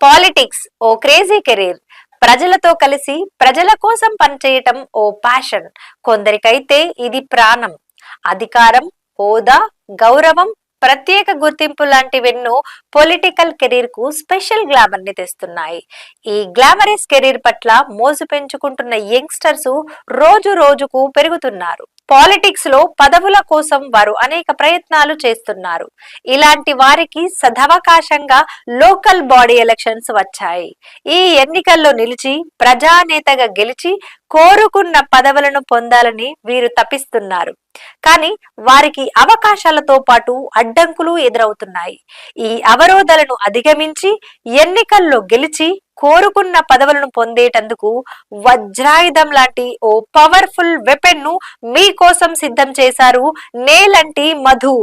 Politics ఓ crazy career. ప్రజలతో కలిసి ప్రజల కోసం పనిచేయటం ఓ ప్యాషన్. కొందరికైతే ఇది ప్రాణం. అధికారం హోదా గౌరవం ప్రత్యేక గుర్తింపు లాంటివెన్నో పొలిటికల్ కెరీర్కు స్పెషల్ గ్లామర్ని తెస్తున్నాయి. ఈ గ్లామరస్ కెరీర్ పట్ల మోజు పెంచుకుంటున్న యంగ్స్టర్స్ రోజు రోజుకు పెరుగుతున్నారు. పాలిటిక్స్లో పదవుల కోసం వారు అనేక ప్రయత్నాలు చేస్తున్నారు. ఇలాంటి వారికి సదవకాశంగా లోకల్ బాడీ ఎలక్షన్స్ వచ్చాయి. ఈ ఎన్నికల్లో నిలిచి ప్రజానేతగా గెలిచి కోరుకున్న పదవులను పొందాలని వీరు తపిస్తున్నారు. కానీ వారికి అవకాశాలతో పాటు అడ్డంకులు ఎదురవుతున్నాయి. ఈ అవరోధాలను అధిగమించి ఎన్నికల్లో గెలిచి కోరుకున్న పదవులను పొందేటందుకు వజ్రాయుధం లాంటి ఓ పవర్ఫుల్ వెపన్ను మీకోసం సిద్ధం చేశారు నేలంటి మధు.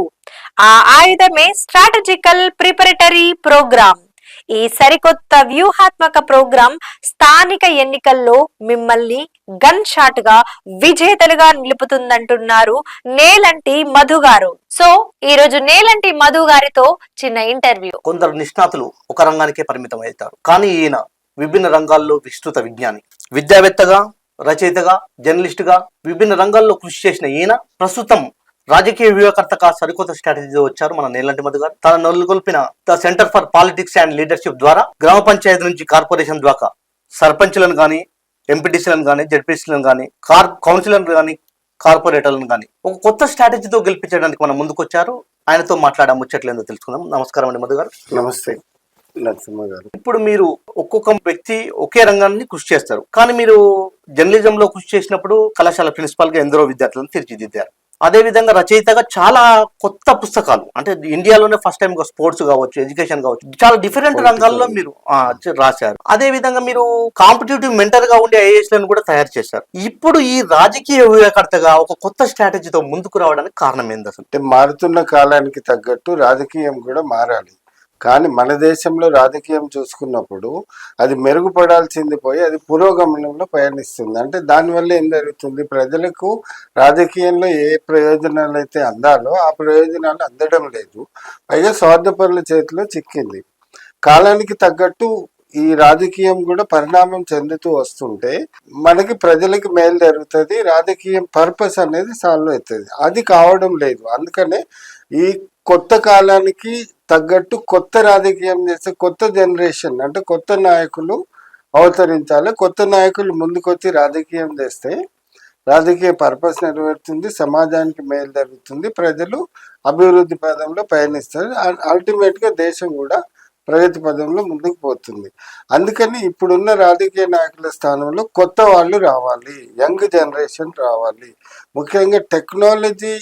ఆ ఆయుధమే స్ట్రాటజికల్ ప్రిపరేటరీ ప్రోగ్రామ్ ఈ సరికొత్త వ్యూహాత్మక ప్రోగ్రాం స్థానిక ఎన్నికల్లో మిమ్మల్ని గన్ షాట్గా విజేతలుగా నిలుపుతుందంటున్నారు నేలంటి మధు గారు. సో ఈ రోజు నేలంటి మధు గారితో చిన్న ఇంటర్వ్యూ. కొందరు నిష్ణాతులు ఒక రంగానికే పరిమితం అవుతారు. కానీ ఈయన విభిన్న రంగాల్లో విస్తృత విజ్ఞాని. విద్యావేత్తగా రచయితగా జర్నలిస్టుగా విభిన్న రంగాల్లో కృషి చేసిన ఈయన ప్రస్తుతం రాజకీయ వ్యూహకర్తగా సరికొత్త స్ట్రాటజీతో వచ్చారు మన నేలంటి మధు గారు. తన నెలకొల్పిన the centre for politics and leadership ద్వారా గ్రామ పంచాయతీ నుంచి కార్పొరేషన్ ద్వారా సర్పంచ్లను కానీ ఎంపీటీసీలను కానీ జడ్పీసీలను కానీ కార్ కౌన్సిలర్లను కానీ కార్పొరేటర్లను కానీ ఒక కొత్త స్ట్రాటజీతో గెలిపించడానికి మనం ముందుకొచ్చారు. ఆయనతో మాట్లాడే ముచ్చట్లేదో తెలుసుకుందాం. నమస్కారం అండి మధు గారు. నమస్తే నరసింహ గారు. ఇప్పుడు మీరు ఒక్కొక్క వ్యక్తి ఒకే రంగాన్ని కృషి చేస్తారు. కానీ మీరు జర్నలిజం లో కృషి చేసినప్పుడు కళాశాల ప్రిన్సిపాల్గా ఎందరో విద్యార్థులను తీర్చిదిద్దారు. అదే విధంగా రచయితగా చాలా కొత్త పుస్తకాలు. అంటే ఇండియాలోనే ఫస్ట్ టైం స్పోర్ట్స్ కావచ్చు ఎడ్యుకేషన్ కావచ్చు చాలా డిఫరెంట్. రంగాల్లో మీరు రాశారు. అదే విధంగా మీరు కాంపిటేటివ్ మెంటర్గా ఉండే ఐఏఎస్లను కూడా తయారు చేశారు. ఇప్పుడు ఈ రాజకీయ వ్యూహకర్తగా ఒక కొత్త స్ట్రాటజీతో ముందుకు రావడానికి కారణం ఏంది అసలు? అంటే మారుతున్న కాలానికి తగ్గట్టు రాజకీయం కూడా మారాలి. కానీ మన దేశంలో రాజకీయం చూసుకున్నప్పుడు అది మెరుగుపడాల్సింది పోయి అది పురోగమనంలో పయనిస్తుంది. అంటే దానివల్ల ఏం జరుగుతుంది? ప్రజలకు రాజకీయంలో ఏ ప్రయోజనాలు అయితే అందాలో ఆ ప్రయోజనాలు అందడం లేదు. పైగా స్వార్థపరుల చేతిలో చిక్కింది. కాలానికి తగ్గట్టు ఈ రాజకీయం కూడా పరిణామం చెందుతూ వస్తుంటే మనకి ప్రజలకి మేలు జరుగుతుంది. రాజకీయం పర్పస్ అనేది సాల్వ్ అవుతుంది. అది కావడం లేదు. అందుకనే ఈ కొత్త కాలానికి తగ్గట్టు కొత్త రాజకీయం చేస్తే కొత్త జనరేషన్ అంటే కొత్త నాయకులు అవతరించాలి. కొత్త నాయకులు ముందుకొచ్చి రాజకీయం చేస్తే రాజకీయ పర్పస్ నెరవేరుతుంది సమాజానికి మేలు జరుగుతుంది ప్రజలు అభివృద్ధి పదంలో పయనిస్తారు. అల్టిమేట్గా దేశం కూడా ప్రగతి పదంలో ముందుకు పోతుంది. అందుకని ఇప్పుడున్న రాజకీయ నాయకుల స్థానంలో కొత్త వాళ్ళు రావాలి యంగ్ జనరేషన్ రావాలి. ముఖ్యంగా టెక్నాలజీ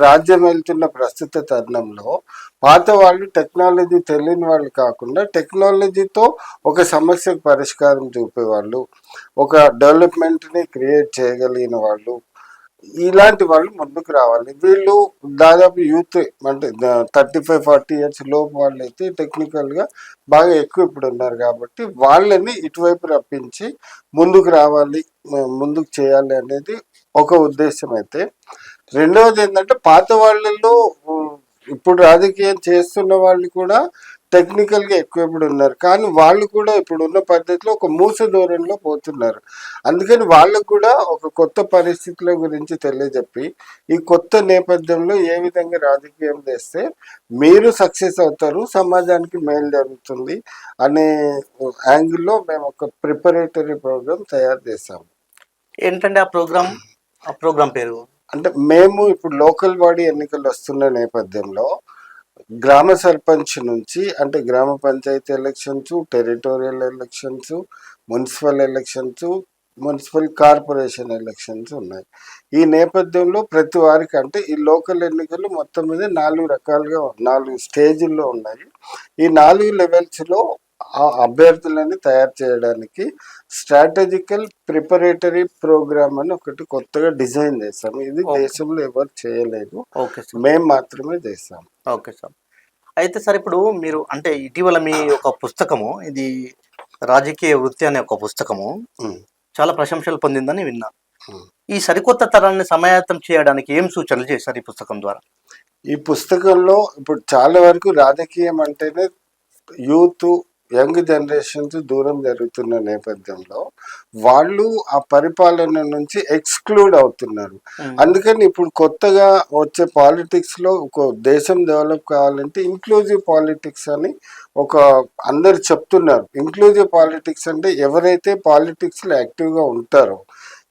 రాజ్యం వెళ్తున్న ప్రస్తుత తరుణంలో పాత వాళ్ళు టెక్నాలజీ తెలియని వాళ్ళు కాకుండా టెక్నాలజీతో ఒక సమస్యకు పరిష్కారం చూపేవాళ్ళు ఒక డెవలప్మెంట్ని క్రియేట్ చేయగలిగిన వాళ్ళు. ఇలాంటి వాళ్ళు ముందుకు రావాలి. వీళ్ళు దాదాపు యూత్ అంటే థర్టీ ఫైవ్ ఫార్టీ ఇయర్స్ లోపు వాళ్ళు అయితే టెక్నికల్గా బాగా ఎక్కువ ఇప్పుడు ఉన్నారు కాబట్టి వాళ్ళని ఇటువైపు రప్పించి ముందుకు రావాలి ముందుకు చేయాలి అనేది ఒక ఉద్దేశం అయితే రెండవది ఏంటంటే పాత వాళ్ళల్లో ఇప్పుడు రాజకీయం చేస్తున్న వాళ్ళు కూడా టెక్నికల్గా ఎక్కువ ఇప్పుడు ఉన్నారు. కానీ వాళ్ళు కూడా ఇప్పుడు ఉన్న పద్ధతిలో ఒక మూస ధోరణిలో పోతున్నారు. అందుకని వాళ్ళకు కూడా ఒక కొత్త పరిస్థితుల గురించి తెలియజెప్పి ఈ కొత్త నేపథ్యంలో ఏ విధంగా రాజకీయం చేస్తే మీరు సక్సెస్ అవుతారు సమాజానికి మేలు జరుగుతుంది అనే యాంగిల్లో మేము ఒక ప్రిపరేటరీ ప్రోగ్రామ్ తయారు చేసాము ఏంటంటే ఆ ప్రోగ్రామ్? ఆ ప్రోగ్రామ్ పేరు? అంటే మేము ఇప్పుడు లోకల్ బాడీ ఎన్నికలు వస్తున్న నేపథ్యంలో గ్రామ సర్పంచ్ నుంచి అంటే గ్రామ panchayat elections territorial elections municipal elections municipal corporation elections ఉన్నాయి. ఈ నేపథ్యంలో ప్రతి వారికి అంటే ఈ లోకల్ ఎన్నికలు మొత్తం మీద నాలుగు రకాలుగా నాలుగు స్టేజుల్లో ఉన్నాయి. ఈ నాలుగు లెవెల్స్లో ఆ అభ్యర్థులని తయారు చేయడానికి స్ట్రాటజికల్ ప్రిపరేటరీ ప్రోగ్రామ్ అని ఒకటి కొత్తగా డిజైన్ చేసాము ఇది. దేశంలో ఎవరు చేయలేదు. Okay sir. మేము మాత్రమే చేసాం ఓకే సార్. అయితే సార్ ఇప్పుడు మీరు అంటే ఇటీవల మీ ఒక పుస్తకము ఇది రాజకీయ వృత్తి అనే ఒక పుస్తకము. చాలా ప్రశంసలు పొందిందని విన్నా. ఈ సరికొత్త తరాన్ని సమాయత్తం చేయడానికి ఏం సూచనలు చేశారు ఈ పుస్తకం ద్వారా? ఈ పుస్తకంలో ఇప్పుడు చాలా వరకు రాజకీయం అంటేనే యూత్ యంగ్ జనరేషన్స్ దూరం జరుగుతున్న నేపథ్యంలో వాళ్ళు ఆ పరిపాలన నుంచి ఎక్స్క్లూడ్ అవుతున్నారు. అందుకని ఇప్పుడు కొత్తగా వచ్చే పాలిటిక్స్లో ఒక దేశం డెవలప్ కావాలంటే ఇంక్లూజివ్ పాలిటిక్స్ అని ఒక అందరు చెప్తున్నారు. ఇంక్లూజివ్ పాలిటిక్స్ అంటే ఎవరైతే పాలిటిక్స్లో యాక్టివ్గా ఉంటారో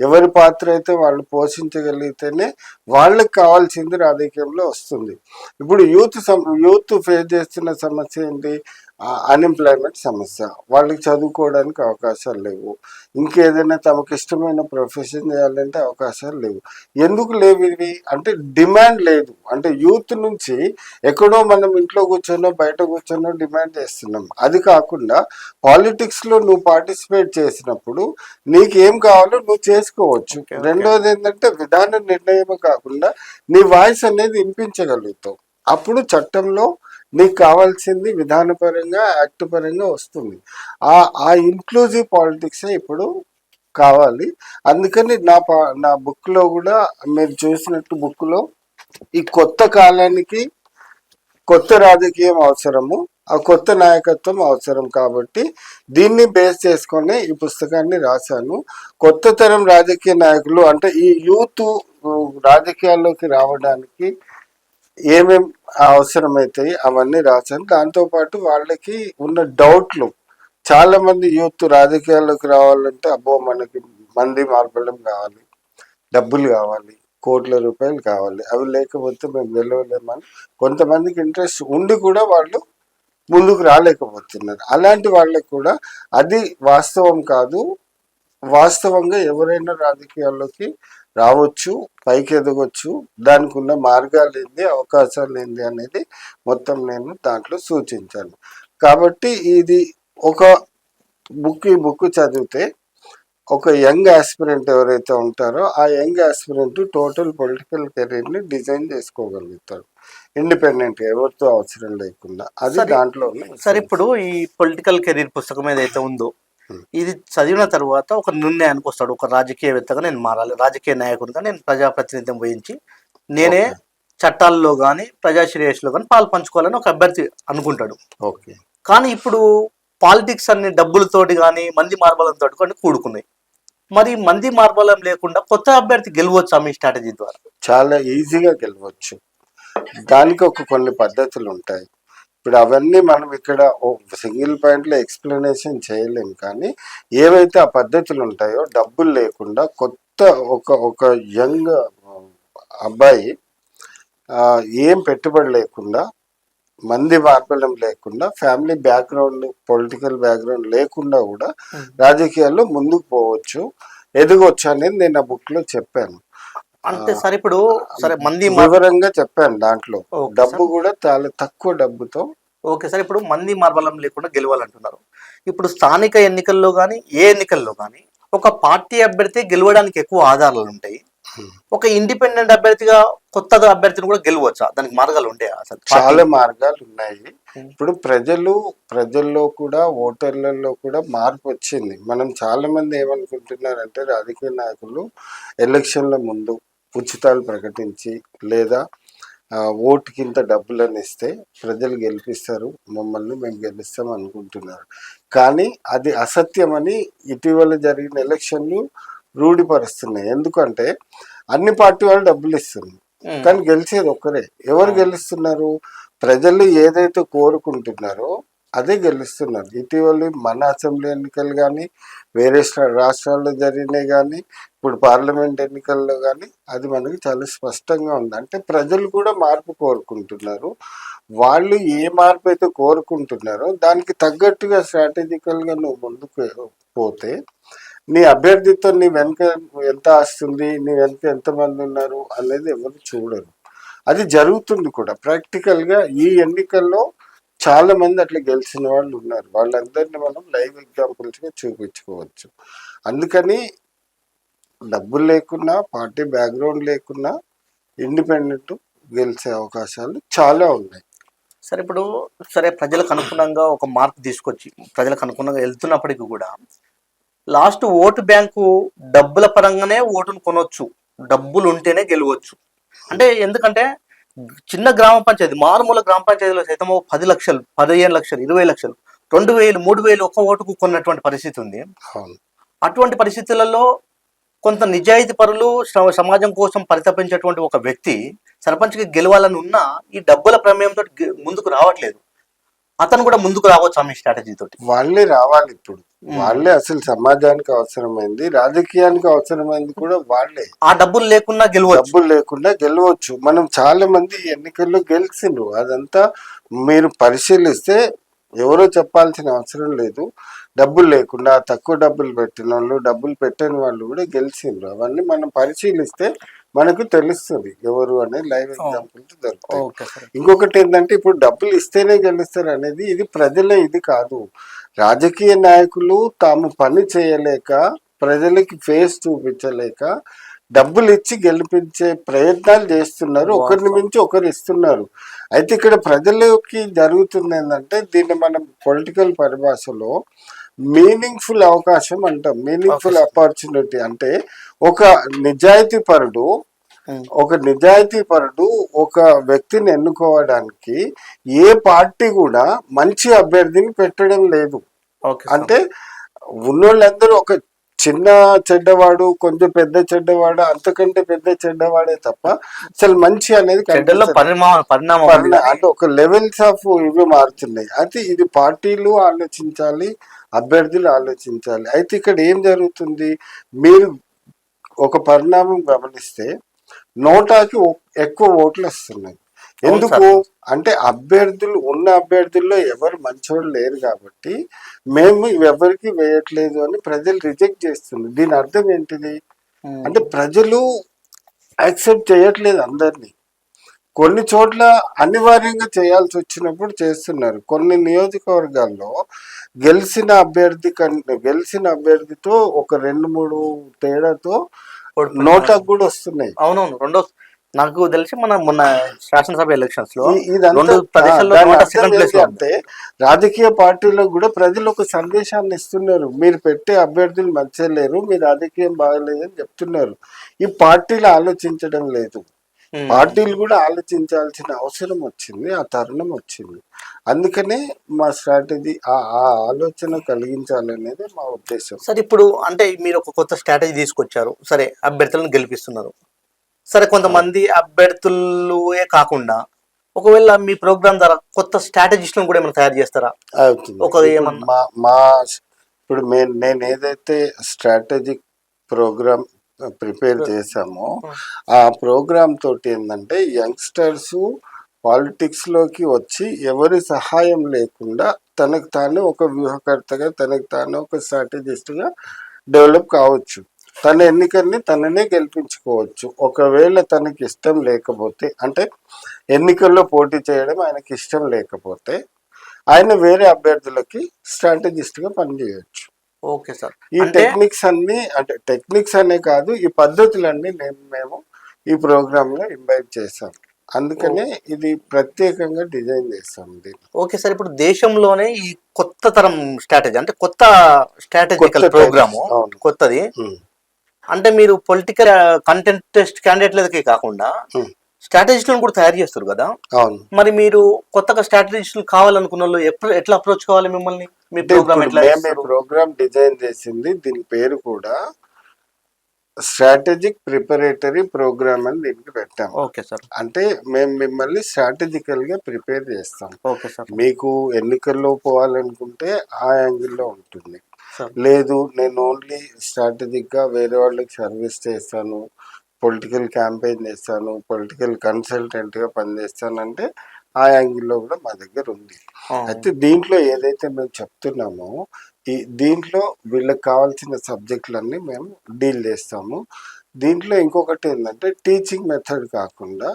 ఎవరి పాత్ర అయితే వాళ్ళు పోషించగలిగితేనే వాళ్ళకి కావాల్సింది రాజకీయంలో వస్తుంది. ఇప్పుడు యూత్ యూత్ ఫేస్ చేస్తున్న సమస్య ఏంటి? అన్ఎంప్లాయ్మెంట్ సమస్య. వాళ్ళకి చదువుకోవడానికి అవకాశాలు లేవు. ఇంకేదైనా తమకు ఇష్టమైన ప్రొఫెషన్ చేయాలంటే అవకాశాలు లేవు. ఎందుకు లేవు ఇవి? అంటే డిమాండ్ లేదు. అంటే యూత్ నుంచి ఎక్కడో మనం ఇంట్లో కూర్చొనో బయట కూర్చొనో డిమాండ్ చేస్తున్నాం. అది కాకుండా పాలిటిక్స్లో నువ్వు పార్టిసిపేట్ చేసినప్పుడు నీకు ఏం కావాలో నువ్వు చేసుకోవచ్చు. రెండోది ఏంటంటే విధాన నిర్ణయమే కాకుండా నీ వాయిస్ అనేది వినిపించగలుగుతావు. అప్పుడు చట్టంలో నీకు కావాల్సింది విధానపరంగా యాక్ట్ పరంగా వస్తుంది. ఆ ఆ ఇంక్లూజివ్ పాలిటిక్సే ఇప్పుడు కావాలి. అందుకని నా పా నా బుక్లో కూడా మీరు చూసినట్టు బుక్లో ఈ కొత్త కాలానికి కొత్త రాజకీయం అవసరము ఆ కొత్త నాయకత్వం అవసరం కాబట్టి దీన్ని బేస్ చేసుకొని ఈ పుస్తకాన్ని రాశాను. కొత్త తరం రాజకీయ నాయకులు అంటే ఈ యూత్ రాజకీయాల్లోకి రావడానికి ఏమేం అవసరమవుతాయి అవన్నీ రాశాను. దాంతోపాటు వాళ్ళకి ఉన్న డౌట్లు చాలా మంది యూత్ రాజకీయాల్లోకి రావాలంటే అబ్బో మనకి మంది మార్బలం కావాలి డబ్బులు కావాలి కోట్ల రూపాయలు కావాలి అవి లేకపోతే మేము గెలవలేమని కొంతమందికి ఇంట్రెస్ట్ ఉండి కూడా వాళ్ళు ముందుకు రాలేకపోతున్నారు. అలాంటి వాళ్ళకి కూడా అది వాస్తవం కాదు. వాస్తవంగా ఎవరైనా రాజకీయాల్లోకి రావచ్చు పైకి ఎదగొచ్చు దానికి ఉన్న మార్గాలు ఏంది అవకాశాలు ఏంది అనేది మొత్తం నేను దాంట్లో సూచించాను కాబట్టి ఇది ఒక బుక్ ఈ బుక్ చదివితే ఒక యంగ్ ఆస్పిరెంట్ ఎవరైతే ఉంటారో ఆ యంగ్ ఆస్పిరెంట్ టోటల్ పొలిటికల్ కెరీర్ని డిజైన్ చేసుకోగలుగుతారు ఇండిపెండెంట్ ఎవరితో అవసరం లేకుండా అది. దాంట్లో సరే ఇప్పుడు ఈ పొలిటికల్ కెరీర్ పుస్తకం ఏదైతే ఉందో. ఇది చదివిన తర్వాత ఒక నిర్ణయానికి వస్తాడు. ఒక రాజకీయవేత్తగా నేను మారాలి. రాజకీయ నాయకుడిగా నేను ప్రజాప్రతినిధ్యం వహించి నేనే. చట్టాల్లో కానీ ప్రజా శ్రేయస్సులో కానీ పాలు పంచుకోవాలని ఒక అభ్యర్థి అనుకుంటాడు. ఓకే. కానీ ఇప్పుడు పాలిటిక్స్ అన్ని డబ్బులతోటి కానీ మంది మార్బలంతో కానీ కూడుకున్నాయి. మరి మంది మార్బలం లేకుండా కొత్త అభ్యర్థి గెలవచ్చా మీ స్ట్రాటజీ ద్వారా? చాలా ఈజీగా గెలవచ్చు. దానికి ఒక కొన్ని పద్ధతులు ఉంటాయి. ఇప్పుడు అవన్నీ మనం ఇక్కడ సింగిల్ పాయింట్లో ఎక్స్ప్లెనేషన్ చేయలేం కానీ ఏవైతే ఆ పద్ధతులు ఉంటాయో డబ్బులు లేకుండా కొత్త ఒక ఒక యంగ్ అబ్బాయి ఏం పెట్టుబడి లేకుండా మంది మార్పడం లేకుండా ఫ్యామిలీ బ్యాక్గ్రౌండ్ పొలిటికల్ బ్యాక్గ్రౌండ్ లేకుండా కూడా. రాజకీయాల్లో ముందుకు పోవచ్చు ఎదగొచ్చు అనేది నేను ఆ బుక్లో చెప్పాను అంటే ఆ, సరే ఇప్పుడు సరే మంది వివరంగా చెప్పాను దాంట్లో. డబ్బు. కూడా చాలా తక్కువ డబ్బుతో. ఓకే సార్ ఇప్పుడు మంది మార్బలం లేకుండా గెలవాలంటున్నారు. ఇప్పుడు స్థానిక ఎన్నికల్లో కానీ ఏ ఎన్నికల్లో కానీ ఒక పార్టీ అభ్యర్థి గెలవడానికి ఎక్కువ ఆధారాలు ఉంటాయి. ఒక ఇండిపెండెంట్ అభ్యర్థిగా కొత్తగా అభ్యర్థిని కూడా గెలవచ్చా? దానికి మార్గాలు ఉంటాయా అసలు చాలా మార్గాలు ఉన్నాయి. ఇప్పుడు ప్రజలు ప్రజల్లో కూడా ఓటర్లలో కూడా మార్పు వచ్చింది. మనం చాలా మంది ఏమనుకుంటున్నారంటే రాజకీయ నాయకులు ఎలక్షన్ల ముందు ఉచితాలు ప్రకటించి లేదా ఆ, ఓటుకి ఇంత డబ్బులను ఇస్తే ప్రజలు గెలిపిస్తారు మమ్మల్ని మేము గెలుస్తాం అనుకుంటున్నారు. కానీ అది అసత్యమని ఇటీవల జరిగిన ఎలక్షన్లు రూఢిపరుస్తున్నాయి. ఎందుకంటే అన్ని పార్టీ వాళ్ళు డబ్బులు ఇస్తున్నారు. కానీ గెలిచేది ఒక్కరే. ఎవరు. గెలుస్తున్నారు? ప్రజలు ఏదైతే కోరుకుంటున్నారో అదే గెలుస్తున్నారు. ఇటీవల మన అసెంబ్లీ ఎన్నికలు కానీ వేరే రాష్ట్రాల్లో జరిగినాయి కానీ ఇప్పుడు పార్లమెంట్ ఎన్నికల్లో కానీ అది మనకి చాలా స్పష్టంగా ఉంది. అంటే ప్రజలు కూడా మార్పు కోరుకుంటున్నారు. వాళ్ళు ఏ మార్పు అయితే కోరుకుంటున్నారో దానికి తగ్గట్టుగా స్ట్రాటజికల్గా నువ్వు ముందుకు పోతే నీ అభ్యర్థితో నీ వెనుక ఎంత వస్తుంది నీ వెనుక ఎంతమంది ఉన్నారు అనేది ఎవరు చూడరు. అది జరుగుతుంది కూడా. ప్రాక్టికల్గా ఈ ఎన్నికల్లో చాలా మంది అట్లా గెలిచిన వాళ్ళు ఉన్నారు. వాళ్ళందరినీ మనం లైవ్ ఎగ్జాంపుల్స్గా చూపించుకోవచ్చు. అందుకని డబ్బులు లేకున్నా పార్టీ బ్యాక్గ్రౌండ్ లేకున్నా ఇండిపెండెంట్ గెలిచే అవకాశాలు చాలా ఉన్నాయి. సరే ఇప్పుడు సరే ప్రజలకు అనుగుణంగా ఒక మార్పు తీసుకొచ్చి ప్రజలకు అనుగుణంగా వెళ్తున్నప్పటికీ కూడా లాస్ట్ ఓటు బ్యాంకు డబ్బుల పరంగానే ఓటును కొనొచ్చు. డబ్బులు ఉంటేనే గెలవచ్చు. అంటే ఎందుకంటే చిన్న గ్రామ పంచాయతీ మారుమూల గ్రామ పంచాయతీలో సైతం పది లక్షలు పదిహేను లక్షలు ఇరవై లక్షలు రెండు వేలు మూడు వేలు ఒక్క ఓటుకు కొన్నటువంటి పరిస్థితి ఉంది. అటువంటి పరిస్థితులలో కొంత నిజాయితీ పరులు సమాజం కోసం పరితపించేటువంటి ఒక వ్యక్తి సర్పంచ్కి గెలవాలని ఉన్నా ఈ డబ్బుల ప్రమేయంతో ముందుకు రావట్లేదు. అతను కూడా ముందుకు రావచ్చు ఆమె స్ట్రాటజీ తోటి. వాళ్ళే రావాలి ఇప్పుడు. వాళ్ళే అసలు సమాజానికి అవసరమైంది రాజకీయానికి అవసరమైంది కూడా వాళ్ళే. ఆ డబ్బులు లేకున్నా గెలవచ్చు. డబ్బులు లేకుండా గెలవచ్చు. మనం చాలా మంది ఎన్నికల్లో గెలిచిండ్రు. అదంతా మీరు పరిశీలిస్తే ఎవరో చెప్పాల్సిన అవసరం లేదు. డబ్బులు లేకుండా తక్కువ డబ్బులు పెట్టిన వాళ్ళు డబ్బులు పెట్టని వాళ్ళు కూడా గెలిచిండ్రు. అవన్నీ మనం పరిశీలిస్తే మనకు తెలుస్తుంది. ఎవరు అనేది లైవ్ ఎగ్జాంపుల్ దొరుకుతాయి. ఇంకొకటి ఏంటంటే ఇప్పుడు డబ్బులు ఇస్తేనే గెలుస్తారు అనేది ఇది ప్రజల ఇది కాదు. రాజకీయ నాయకులు తాము పని చేయలేక ప్రజలకి ఫేస్ చూపించలేక డబ్బులు ఇచ్చి గెలిపించే ప్రయత్నాలు చేస్తున్నారు. ఒకరిని మించి ఒకరు ఇస్తున్నారు. అయితే ఇక్కడ ప్రజలకి జరుగుతుంది ఏంటంటే దీన్ని మనం పొలిటికల్ పరిభాషలో మీనింగ్ఫుల్ అవకాశం అంటాం. మీనింగ్ఫుల్ ఆపర్చునిటీ అంటే ఒక నిజాయితీ పరుడు ఒక నిజాయితీ పరుడు ఒక వ్యక్తిని ఎన్నుకోవడానికి ఏ పార్టీ కూడా మంచి అభ్యర్థిని పెట్టడం లేదు. అంటే ఉన్నోళ్ళందరూ ఒక చిన్న చెడ్డవాడు కొంచెం పెద్ద చెడ్డవాడు అంతకంటే పెద్ద చెడ్డవాడే తప్ప అసలు మంచి అనేది అంటే ఒక లెవెల్స్ ఆఫ్ ఇవి మారుతున్నాయి. అయితే ఇది పార్టీలు ఆలోచించాలి అభ్యర్థులు ఆలోచించాలి. అయితే ఇక్కడ ఏం జరుగుతుంది? మీరు ఒక పరిణామం గమనిస్తే నోటాకి ఎక్కువ ఓట్లు వస్తున్నాయి. ఎందుకు? అంటే అభ్యర్థులు ఉన్న అభ్యర్థుల్లో ఎవరు మంచోళ్ళు లేరు కాబట్టి మేము ఎవరికి వేయట్లేదు అని ప్రజలు రిజెక్ట్ చేస్తుంది దీని అర్థం ఏంటిది? అంటే ప్రజలు యాక్సెప్ట్ చేయట్లేదు అందరినీ. కొన్ని చోట్ల అనివార్యంగా చేయాల్సి వచ్చినప్పుడు చేస్తున్నారు. కొన్ని నియోజకవర్గాల్లో గెలిచిన అభ్యర్థి కంటే గెలిచిన అభ్యర్థితో ఒక రెండు మూడు తేడాతో నోటాకు కూడా వస్తున్నాయి. అవునవును రెండో నాకు తెలిసి మన మొన్న శాసనసభ ఎలక్షన్స్లో నోటా అంటే రాజకీయ పార్టీలకు కూడా ప్రజలు ఒక సందేశాన్ని ఇస్తున్నారు. మీరు పెట్టే అభ్యర్థులు మంచిగా లేరు మీ రాజకీయం బాగలేదని చెప్తున్నారు. ఈ పార్టీలు ఆలోచించడం లేదు. పార్టీలు కూడా ఆలోచించాల్సిన అవసరం వచ్చింది ఆ తరుణం వచ్చింది. అందుకనే మా స్ట్రాటజీ ఆ ఆ ఆలోచన కలిగించాలనేది మా ఉద్దేశం. సరే ఇప్పుడు అంటే మీరు ఒక కొత్త స్ట్రాటజీ తీసుకొచ్చారు. సరే అభ్యర్థులను గెలిపిస్తున్నారు. సరే కొంతమంది అభ్యర్థులే కాకుండా ఒకవేళ మీ ప్రోగ్రామ్ ద్వారా కొత్త స్ట్రాటజిస్ట్లను కూడా ఏమైనా తయారు చేస్తారా? ఒక మా మా ఇప్పుడు నేను ఏదైతే స్ట్రాటజిక్ ప్రోగ్రామ్ ప్రిపేర్ చేశామో. ఆ. ప్రోగ్రామ్ తోటి ఏంటంటే యంగ్స్టర్స్ పాలిటిక్స్లోకి వచ్చి ఎవరి సహాయం లేకుండా తనకు తాను ఒక వ్యూహకర్తగా తనకు తాను ఒక strategist గా డెవలప్ కావచ్చు. తన ఎన్నికల్ని తననే గెలిపించుకోవచ్చు. ఒకవేళ తనకి ఇష్టం లేకపోతే అంటే ఎన్నికల్లో పోటీ చేయడం ఆయనకి ఇష్టం లేకపోతే ఆయన వేరే అభ్యర్థులకి strategist గా పనిచేయవచ్చు ఓకే సార్. ఈ టెక్నిక్స్ అన్ని అంటే టెక్నిక్స్ అనే కాదు ఈ పద్ధతులన్నీ నేను మేము ఈ ప్రోగ్రామ్లో ఇంబైట్ చేసాం అందుకనే ఇది ప్రత్యేకంగా డిజైన్ చేస్తాం దీన్ని. ఓకే సార్ ఇప్పుడు దేశంలోనే ఈ కొత్త తరం స్ట్రాటజీ అంటే కొత్త స్ట్రాటజికల్ ప్రోగ్రాము. కొత్తది. అంటే మీరు పొలిటికల్ కంటెంటెస్ట్ క్యాండిడేట్లకి కాకుండా స్ట్రాటజిస్టులను కూడా తయారు చేస్తారు కదా? అవును. మరి మీరు కొత్తగా స్ట్రాటజిస్టులు కావాలనుకున్న వాళ్ళు ఎప్పుడు ఎట్లా అప్రోచ్ కావాలి మిమ్మల్ని? మీ ప్రోగ్రామ్ ఎట్లా మేము? ప్రోగ్రామ్ డిజైన్ చేసింది దీని పేరు కూడా స్ట్రాటజిక్ ప్రిపరేటరీ ప్రోగ్రామ్ అని దీనికి పెట్టాం. Okay sir. అంటే మేము మిమ్మల్ని స్ట్రాటజికల్గా ప్రిపేర్ చేస్తాం. Okay sir. మీకు ఎన్నికల్లో పోవాలనుకుంటే ఆ యాంగిల్లో ఉంటుంది. లేదు నేను ఓన్లీ స్ట్రాటజిక్గా వేరే వాళ్ళకి సర్వీస్ చేస్తాను. పొలిటికల్ క్యాంపెయిన్ చేస్తాను పొలిటికల్ కన్సల్టెంట్గా పనిచేస్తాను అంటే ఆ యాంగిల్లో కూడా మా దగ్గర ఉంది. అయితే దీంట్లో ఏదైతే మేము చెప్తున్నామో ఈ దీంట్లో వీళ్ళకి కావాల్సిన సబ్జెక్టులన్నీ మేము డీల్ చేస్తాము దీంట్లో ఇంకొకటి ఏంటంటే టీచింగ్ మెథడ్ కాకుండా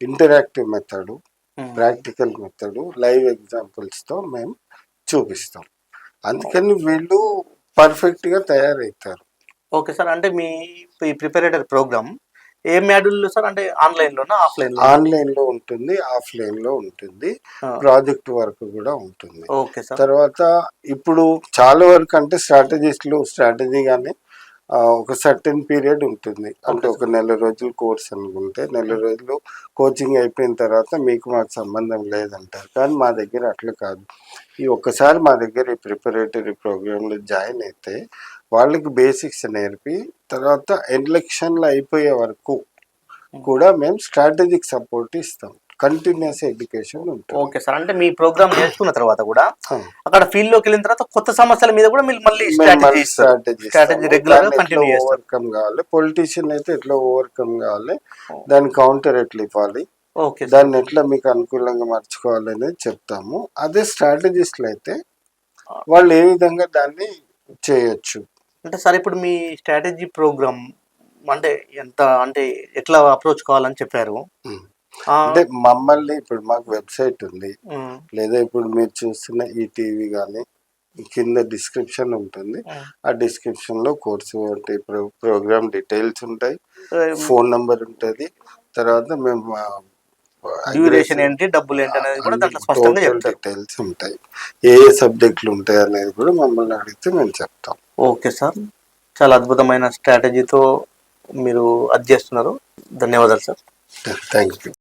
interactive method. Practical method live ఎగ్జాంపుల్స్తో మేము చూపిస్తాం అందుకని వీళ్ళు పర్ఫెక్ట్గా తయారవుతారు ఓకే సార్ అంటే మీ ఈ ప్రిపరేటర్ ప్రోగ్రామ్ ఏ మాడ్యూల్ సార్? అంటే ఆన్లైన్ లోనా ఆఫ్లైన్లో ఆన్లైన్లో ఉంటుంది ఆఫ్లైన్లో ఉంటుంది. ప్రాజెక్ట్ వర్క్ కూడా ఉంటుంది. Okay sir. తర్వాత ఇప్పుడు చాలా వరకు అంటే స్ట్రాటజిస్టులు స్ట్రాటజీ కానీ ఆ, ఒక సర్టెన్ పీరియడ్ ఉంటుంది. అంటే ఒక నెల రోజులు కోర్స్ అనుకుంటే నెల రోజులు కోచింగ్ అయిపోయిన తర్వాత మీకు మాకు సంబంధం లేదంటారు. కానీ మా దగ్గర అట్లా కాదు. ఈ ఒక్కసారి మా దగ్గర ఈ ప్రిపరేటరీ ప్రోగ్రాంలో జాయిన్ అయితే వాళ్ళకి బేసిక్స్ నేర్పి తర్వాత ఎలక్షన్లు అయిపోయే వరకు కూడా మేము స్ట్రాటజిక్ సపోర్ట్ ఇస్తాం. కంటిన్యూస్ ఎడ్యుకేషన్ ఉంటుంది. Okay sir. అంటే మీ ప్రోగ్రామ్ నేర్చుకున్న తర్వాత కూడా. అక్కడ ఫీల్డ్లోకి వెళ్ళిన తర్వాత కొత్త సమస్యల మీద కూడా మీరు మళ్ళీ స్ట్రాటజీ రెగ్యులర్ కంటిన్యూ ఓవర్కమ్ కావాలి? పొలిటీషియన్ అయితే ఎట్లా ఓవర్కమ్ కావాలి? దాని కౌంటర్ ఎట్లా ఇవ్వాలి? ఓకే దాన్ని ఎట్లా మీకు అనుకూలంగా మార్చుకోవాలి అనేది చెప్తాము. అదే స్ట్రాటజిస్ట్లు అయితే వాళ్ళు ఏ విధంగా దాన్ని చేయొచ్చు? అంటే సార్ ఇప్పుడు మీ స్ట్రాటజీ ప్రోగ్రామ్ అంటే ఎంత అంటే ఎట్లా అప్రోచ్ కావాలని చెప్పారు? అంటే మమ్మల్ని ఇప్పుడు మాకు వెబ్సైట్ ఉంది. లేదా ఇప్పుడు మీరు చూస్తున్న ఈ టీవీ కానీ కింద డిస్క్రిప్షన్ ఉంటుంది. ఆ. డిస్క్రిప్షన్లో కోర్సు అంటే ప్రో ప్రోగ్రామ్ డీటెయిల్స్ ఉంటాయి ఫోన్ నంబర్ ఉంటుంది. తర్వాత మేము డ్యూరేషన్ ఏంటి డబ్బులు ఏంటి అనేది కూడా దాంట్లో స్పష్టంగా డీటెయిల్స్ ఉంటాయి. ఏ ఏ సబ్జెక్టులు ఉంటాయి అనేది కూడా మమ్మల్ని అడిగితే మేము చెప్తాం. Okay sir. చాలా అద్భుతమైన స్ట్రాటజీతో మీరు అది చేస్తున్నారు ధన్యవాదాలు సార్. Thank you.